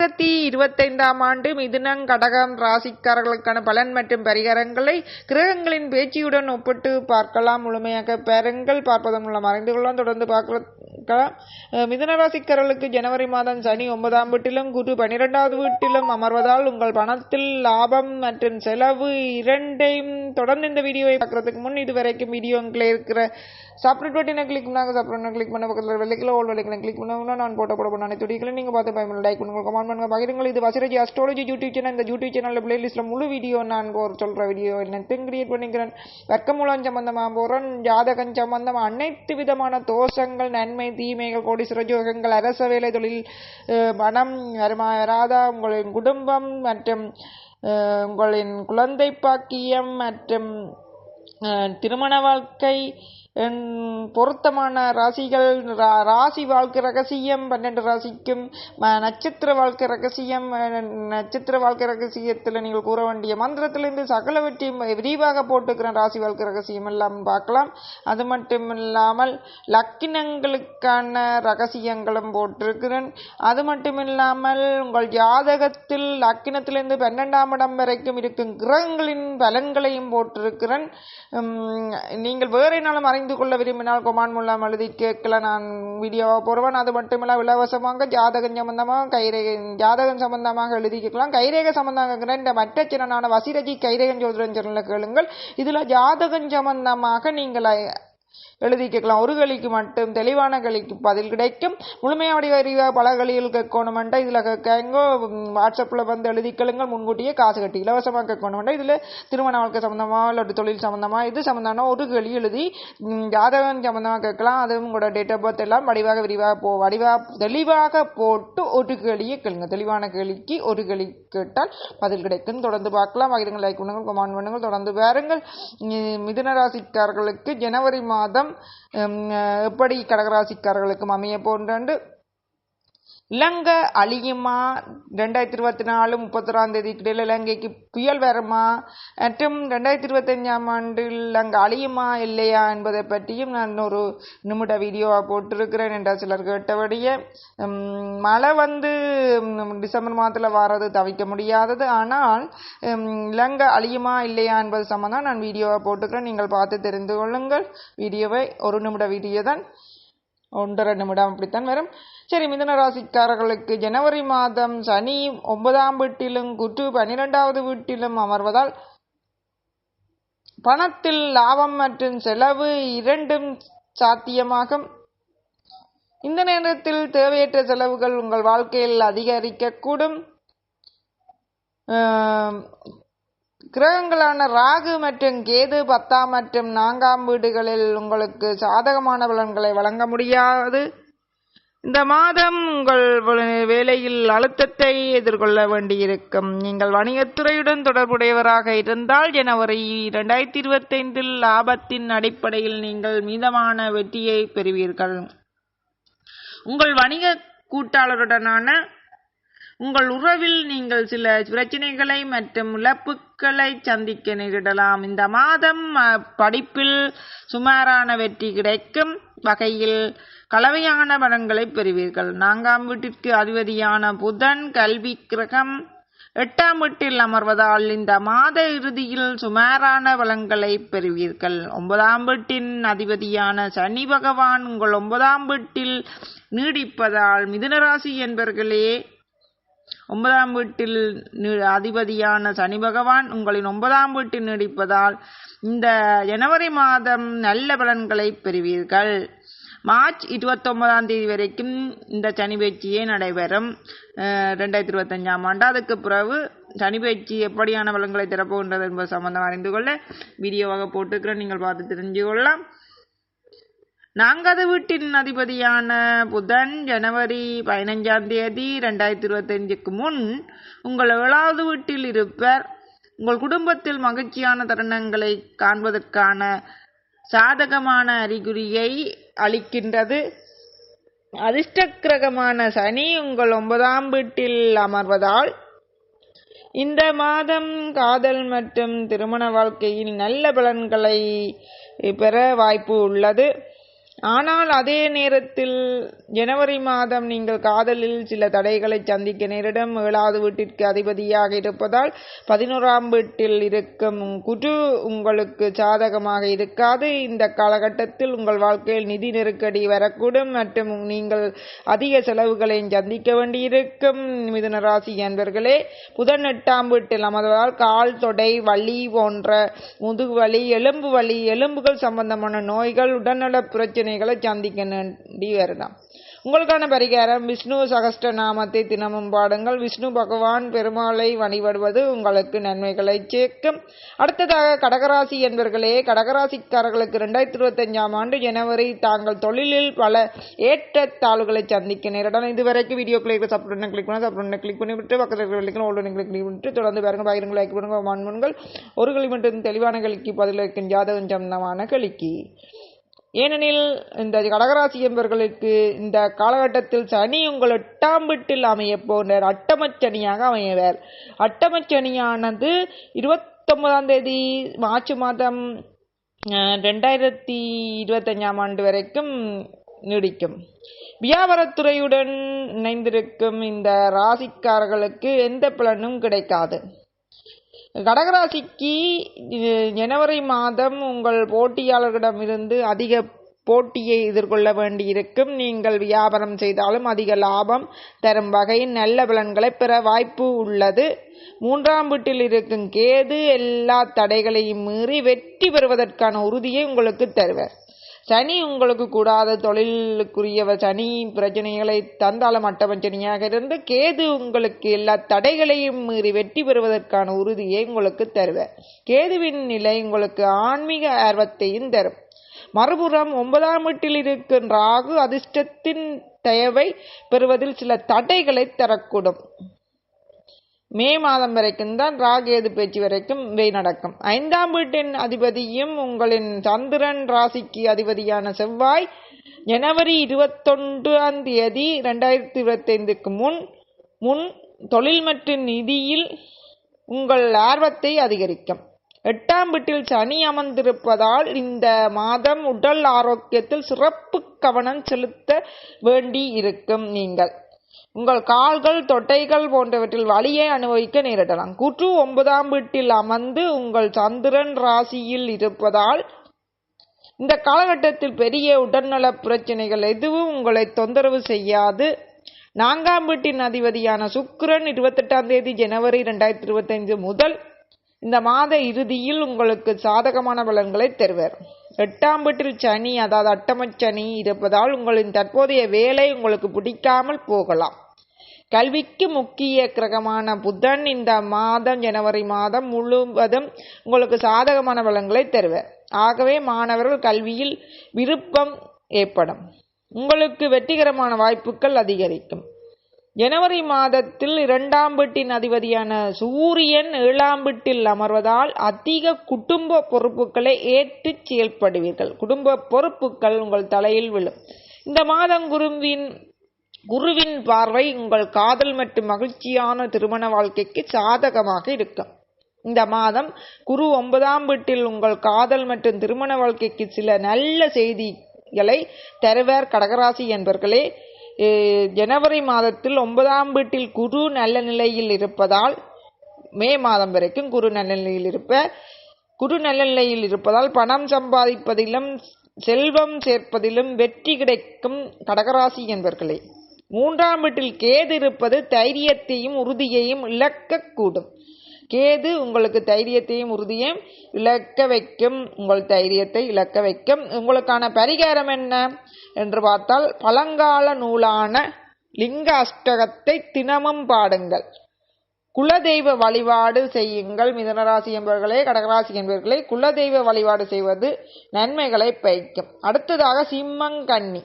இரண்டாயிரத்தி இருபத்தைந்தாம் ஆண்டு மிதுனம் கடகம் ராசிக்காரர்களுக்கான பலன் மற்றும் பரிகாரங்களை கிரகங்களின் பேச்சியுடன் ஒப்பிட்டு பார்க்கலாம். முழுமையாக பாருங்கள். பார்ப்பதன் மூலம் அறிந்து கொள்ளலாம். தொடர்ந்து பார்க்கலாம் இருக்கலாம். மிதுன ஜனவரி மாதம் சனி ஒன்பதாம் வீட்டிலும் குரு பனிரெண்டாவது வீட்டிலும் அமர்வதால் உங்கள் பணத்தில் லாபம் மற்றும் செலவு இரண்டையும் தொடர்ந்து இந்த வீடியோவை பார்க்கறதுக்கு முன் இதுவரைக்கும் வீடியோங்களே இருக்கிற சாப்பிட்டு பட்டினை கிளிக் பண்ணாங்க. சப்ரேட் கிளிக் பண்ண பக்கத்தில் வெள்ளைக்கில் ஓல் வெள்ளைக்கில் கிளிக் பண்ணோம்னா நான் போட்ட போட பண்ண துடிக்கலாம் நீங்கள் பார்த்து பயமில்லை லைக் பண்ணுங்க கமெண்ட் பண்ணுங்க. பகிருங்கள். இது வசிரஜி அஸ்ட்ராலஜி யூடியூப் சேனல் இந்த யூடியூப் சேனலில் பிளேலிஸ்ட்டில் முழு வீடியோ நான் ஒரு சொல்கிற வீடியோ என்னத்தையும் கிரியேட் பண்ணிக்கிறேன். வர்க்கமூலம் சம்பந்தமாக போகிறேன் ஜாதகம் சம்பந்தமாக அனைத்து விதமான தோஷங்கள் நன்மை தீமைகள் கோடீஸ்வர ஜோகங்கள் அரச வேலை தொழில் அஹ், மனம் வருமா வராதா உங்களின் குடும்பம் மற்றும் உங்களின் குழந்தை பாக்கியம் மற்றும் அஹ், திருமண வாழ்க்கை பொருத்தமான ராசிகள் ரா- ராசி வாழ்க்கை ரகசியம் பன்னெண்டு ராசிக்கும் நட்சத்திர வாழ்க்கை ரகசியம் நட்சத்திர வாழ்க்கை ரகசியத்தில் நீங்கள் கூற வேண்டிய மந்திரத்திலிருந்து சகலவற்றையும் விரிவாக போட்டுக்கிறேன் ராசி வாழ்க்கை ரகசியம் எல்லாம் பார்க்கலாம். அது மட்டும் இல்லாமல் லக்கினங்களுக்கான ரகசியங்களும் போட்டிருக்கிறேன். அது மட்டும் இல்லாமல் உங்கள் ஜாதகத்தில் லக்கினத்திலிருந்து பன்னெண்டாம் இடம் வரைக்கும் இருக்கும் கிரகங்களின் பலன்களையும் போட்டிருக்கிறேன். நீங்கள் வேறு நாளும் அறிந்து கொள்ள விரும்பினால் கொமான் மூலம் எழுதி கேட்கல நான் வீடியோவாக போடுவேன். அது மட்டுமில்ல இலவசமாக ஜாதகம் சம்பந்தமாக கைரேகை ஜாதகம் சம்பந்தமாக எழுதி கேட்கலாம். கைரேகை சம்பந்தமாக இந்த மற்ற சிறனான வசிரஜி கைரேகன் சோதரன் சேனலில் கேளுங்கள். இதில் ஜாதகம் சம்பந்தமாக நீங்கள் எழுதி கேட்கலாம். ஒரு களிக்கு மட்டும் தெளிவான கலிக்கு பதில் கிடைக்கும். முழுமையாக அறிவாக பல களியில் கேட்கணுமெண்டா இதில் கேட்கோ வாட்ஸ்அப்பில் வந்து எழுதி முன்கூட்டியே காசு கட்டி இலவசமாக கேட்கணுமெண்டா இதில் திருமண வாழ்க்கை சம்மந்தமாக இல்லை தொழில் சம்மந்தமாக இது சம்மந்தமான ஒரு கலி எழுதி ஜாதகம் சம்மந்தமாக கேட்கலாம். அதுவும் கூட டேட் ஆஃப் பர்த் எல்லாம் வடிவாக விரிவாக போ வடிவாக தெளிவாக போட்டு ஒரு கேளியே கேளுங்க. தெளிவான கேள்விக்கு ஒரு கேள்வி கேட்டால் பதில் கிடைக்கும். தொடர்ந்து பார்க்கலாம். வகிருங்கள் லைக் பண்ணுங்கள் கமெண்ட் பண்ணுங்கள். தொடர்ந்து பாருங்கள். மிதுன ராசிக்காரர்களுக்கு ஜனவரி மாதம் எப்படி கடகராசிக்காரர்களுக்கும் அமைய போன்று இலங்கை அழியுமா? ரெண்டாயிரத்தி இருபத்தி நாலு முப்பத்தொராம் தேதிக்கு இடையில இலங்கைக்கு புயல் வருமா? மற்றும் ரெண்டாயிரத்தி இருபத்தஞ்சாம் ஆண்டு இலங்கை அழியுமா இல்லையா என்பதை பற்றியும் நான் ஒரு நிமிட வீடியோவாக போட்டிருக்கிறேன் என்ற சிலர் கேட்டபடியே. மழை வந்து டிசம்பர் மாதத்தில் வர்றது தவிக்க முடியாதது. ஆனால் இலங்கை அழியுமா இல்லையா என்பது சம்மந்தம் நான் வீடியோவாக போட்டுக்கிறேன் நீங்கள் பார்த்து தெரிந்து கொள்ளுங்கள். வீடியோவை ஒரு நிமிட வீடியோ தான். ஒன்றரை நிமிடம் அப்படித்தான் வரும். சரி மிதன ராசிக்காரர்களுக்கு ஜனவரி மாதம் சனி ஒன்பதாம் வீட்டிலும் குற்று பன்னிரெண்டாவது வீட்டிலும் அமர்வதால் பணத்தில் லாபம் மற்றும் செலவு இரண்டும் சாத்தியமாகும். இந்த நேரத்தில் தேவையற்ற செலவுகள் உங்கள் வாழ்க்கையில் அதிகரிக்கக்கூடும். கிரகங்களான ராகு மற்றும் கேது பத்தாம் மற்றும் நான்காம் வீடுகளில் உங்களுக்கு சாதகமான பலன்களை வழங்க முடியாது. இந்த மாதம் உங்கள் வேலையில் அழுத்தத்தை எதிர்கொள்ள வேண்டியிருக்கும். நீங்கள் வணிகத்துறையுடன் தொடர்புடையவராக இருந்தால் ஜனவரி இரண்டாயிரத்தி இருபத்தைந்தில் லாபத்தின் அடிப்படையில் நீங்கள் மீதமான வெற்றியை பெறுவீர்கள். உங்கள் வணிக கூட்டாளருடனான உங்கள் உறவில் நீங்கள் சில பிரச்சனைகளை மற்றும் இழப்புகளை சந்திக்க நேரிடலாம். இந்த மாதம் படிப்பில் சுமாரான வெற்றி கிடைக்கும். வகையில் கலவையான பலன்களை பெறுவீர்கள். நான்காம் வீட்டிற்கு அதிபதியான புதன் கல்வி கிரகம் எட்டாம் வீட்டில் அமர்வதால் இந்த மாத இறுதியில் சுமாரான பலன்களை பெறுவீர்கள். ஒன்பதாம் வீட்டின் அதிபதியான சனி பகவான் உங்கள் ஒன்பதாம் வீட்டில் நீடிப்பதால் மிதுனராசி என்பர்களே ஒன்பதாம் வீட்டில் அதிபதியான சனி பகவான் உங்களின் ஒன்பதாம் வீட்டில் நீடிப்பதால் இந்த ஜனவரி மாதம் நல்ல பலன்களை பெறுவீர்கள். மார்ச் இருபத்தொன்பதாம் தேதி வரைக்கும் இந்த சனி பயிற்சியே நடைபெறும். ரெண்டாயிரத்தி இருபத்தஞ்சாம் ஆண்டு அதுக்கு பிறகு சனி பயிற்சி எப்படியான பலன்களை திறப்புகின்றது என்பது சம்பந்தம் அறிந்து கொள்ள வீடியோவாக போட்டுக்கிறேன் நீங்கள் பார்த்து தெரிஞ்சு கொள்ளலாம். நான்காவது வீட்டின் அதிபதியான புதன் ஜனவரி பதினைஞ்சாம் தேதி ரெண்டாயிரத்தி இருபத்தஞ்சுக்கு முன் உங்கள் ஏழாவது வீட்டில் இருப்பர். உங்கள் குடும்பத்தில் மகிழ்ச்சியான தருணங்களை காண்பதற்கான சாதகமான அறிகுறியை அளிக்கின்றது. அதிர்ஷ்ட கிரகமான சனி உங்கள் ஒன்பதாம் வீட்டில் அமர்வதால் இந்த மாதம் காதல் மற்றும் திருமண வாழ்க்கையில் நல்ல பலன்களை பெற வாய்ப்பு உள்ளது. ஆனால் அதே நேரத்தில் ஜனவரி மாதம் நீங்கள் காதலில் சில தடைகளை சந்திக்க நேரிடும். ஏழாவது வீட்டிற்கு அதிபதியாக இருப்பதால் பதினோராம் வீட்டில் இருக்கும் குரு உங்களுக்கு சாதகமாக இருக்காது. இந்த காலகட்டத்தில் உங்கள் வாழ்க்கையில் நிதி நெருக்கடி வரக்கூடும். மற்றும் நீங்கள் அதிக செலவுகளை சந்திக்க வேண்டியிருக்கும். மிதுன ராசி என்பர்களே புதன் எட்டாம் வீட்டில் அமர்வதால் கால் தொடை வலி போன்ற முதுகு வலி எலும்பு வலி எலும்புகள் சம்பந்தமான நோய்கள் உடல்நல பிரச்சனைகளை சந்திக்க வேண்டி வரலாம் உங்களுக்கான பரிகாரம் விஷ்ணு சகஸ்ட நாமத்தை தினமும் பாடுங்கள். விஷ்ணு பகவான் பெருமாளை வழிபடுவது உங்களுக்கு நன்மைகளை சேர்க்கும். அடுத்ததாக கடகராசி என்பர்களே கடகராசிக்காரர்களுக்கு ரெண்டாயிரத்தி இருபத்தஞ்சாம் ஆண்டு ஜனவரி தாங்கள் தொழிலில் பல ஏற்றத்தாழ்வுகளை சந்திக்க நேரிடலாம் இதுவரைக்கும் வீடியோ கிளிக் சப்ரண்ட் கிளிக் பண்ணி சப்ரண்ட் கிளிக் பண்ணிவிட்டு பக்கத்தில் இருக்கிற ஓல்டு கிளிக் பண்ணிவிட்டு தொடர்ந்து பாருங்க. பகிரங்கள் லைக் பண்ணுங்கள். மாண்புங்கள் ஒரு கிளி மட்டும் தெளிவான களிக்கு பதிலளிக்கும் ஜாதகம் சம்பந்தமான களிக்கு. ஏனெனில் இந்த கடகராசி என்பவர்களுக்கு இந்த காலகட்டத்தில் சனி உங்கள் எட்டாம் வீட்டில் அமைய போன்ற அட்டமச்சனியாக அமையவர் அட்டமச்சனியானது இருபத்தொன்பதாம் தேதி மார்ச் மாதம் ரெண்டாயிரத்தி இருபத்தஞ்சாம் ஆண்டு வரைக்கும் நீடிக்கும். வியாபாரத்துறையுடன் இணைந்திருக்கும் இந்த ராசிக்காரர்களுக்கு எந்த பலனும் கிடைக்காது. கடகராசிக்கு ஜனவரி மாதம் உங்கள் போட்டியாளர்களிடமிருந்து அதிக போட்டியை எதிர்கொள்ள வேண்டியிருக்கும். நீங்கள் வியாபாரம் செய்தாலும் அதிக லாபம் தரும் வகையில் நல்ல பலன்களை பெற வாய்ப்பு உள்ளது. மூன்றாம் வீட்டில் இருக்கும் கேது எல்லா தடைகளையும் மீறி வெற்றி பெறுவதற்கான உறுதியை உங்களுக்கு தருவர். சனி உங்களுக்கு கூடாத தொழிலுக்குரிய சனி பிரச்சனைகளை தந்தாலும் அட்டபஞ்சனியாக இருந்து கேது உங்களுக்கு எல்லா தடைகளையும் மீறி வெற்றி பெறுவதற்கான உறுதியை உங்களுக்கு தருவார் கேதுவின் நிலை உங்களுக்கு ஆன்மீக ஆர்வத்தையும் தரும். மறுபுறம் ஒன்பதாம் வீட்டில் இருக்கும் ராகு அதிர்ஷ்டத்தின் தயவை பெறுவதில் சில தடைகளை தரக்கூடும். மே மாதம் வரைக்கும் தான் ராகேது பேச்சு வரைக்கும் இவை நடக்கும். ஐந்தாம் வீட்டின் அதிபதியும் உங்களின் சந்திரன் ராசிக்கு அதிபதியான செவ்வாய் ஜனவரி இருபத்தொன்றாம் தேதி ரெண்டாயிரத்தி இருபத்தைந்துக்கு முன் முன் தொழில் மற்றும் நிதியில் உங்கள் ஆர்வத்தை அதிகரிக்கும். எட்டாம் வீட்டில் சனி அமர்ந்திருப்பதால் இந்த மாதம் உடல் ஆரோக்கியத்தில் சிறப்பு கவனம் செலுத்த வேண்டி இருக்கும் நீங்கள். உங்கள் கால்கள் தொட்டைகள் போன்றவற்றில் வலியை அனுபவிக்க நேரிடலாம். குற்று ஒன்பதாம் வீட்டில் அமர்ந்து உங்கள் சந்திரன் ராசியில் இருப்பதால் இந்த காலகட்டத்தில் பெரிய உடல்நல பிரச்சனைகள் எதுவும் உங்களை தொந்தரவு செய்யாது. நான்காம் வீட்டின் அதிபதியான சுக்கிரன் இருபத்தெட்டாம் தேதி ஜனவரி ரெண்டாயிரத்தி இருபத்தைந்து முதல் இந்த மாத இறுதியில் உங்களுக்கு சாதகமான பலன்களை தருவார். எட்டாம் வீட்டில் சனி அதாவது அட்டமச்சனி இருப்பதால் உங்களின் தற்போதைய வேலை உங்களுக்கு பிடிக்காமல் போகலாம். கல்விக்கு முக்கிய கிரகமான புதன் இந்த மாதம் ஜனவரி மாதம் முழுவதும் உங்களுக்கு சாதகமான பலன்களை தருவார். ஆகவே மாணவர்கள் கல்வியில் விருப்பம் ஏற்படும். உங்களுக்கு வெற்றிகரமான வாய்ப்புகள் அதிகரிக்கும். ஜனவரி மாதத்தில் இரண்டாம் வீட்டின் அதிபதியான சூரியன் ஏழாம் வீட்டில் அமர்வதால் அதிக குடும்ப பொறுப்புகளை ஏற்று செயல்படுவீர்கள். குடும்ப பொறுப்புகள் உங்கள் தலையில் விழும். இந்த மாதம் குருவின் குருவின் பார்வை உங்கள் காதல் மற்றும் மகிழ்ச்சியான திருமண வாழ்க்கைக்கு சாதகமாக இருக்கும். இந்த மாதம் குரு ஒன்பதாம் வீட்டில் உங்கள் காதல் மற்றும் திருமண வாழ்க்கைக்கு சில நல்ல செய்திகளை தருவார். கடகராசி என்பர்களே ஜனவரி மாதத்தில் ஒன்பதாம் வீட்டில் குரு நல்ல நிலையில் இருப்பதால் மே மாதம் வரைக்கும் குரு நல்ல நிலையில் இருப்ப. குரு நல்ல நிலையில் இருப்பதால் பணம் சம்பாதிப்பதிலும் செல்வம் சேர்ப்பதிலும் வெற்றி கிடைக்கும் கடகராசி என்பர்களே. மூன்றாம் வீட்டில் கேது இருப்பது தைரியத்தையும் உறுதியையும் இழக்கக்கூடும். கேது உங்களுக்கு தைரியத்தையும் உறுதியையும் இழக்க வைக்கும். உங்கள் தைரியத்தை இழக்க வைக்கும். உங்களுக்கான பரிகாரம் என்ன? என்று பார்த்தால் பழங்கால நூலான லிங்க அஷ்டகத்தை தினமும் பாடுங்கள். குலதெய்வ வழிபாடு செய்யுங்கள். மிதனராசி என்பவர்களே கடகராசி என்பவர்களே குலதெய்வ வழிபாடு செய்வது நன்மைகளை பயக்கும். அடுத்ததாக சிம்மங்கன்னி.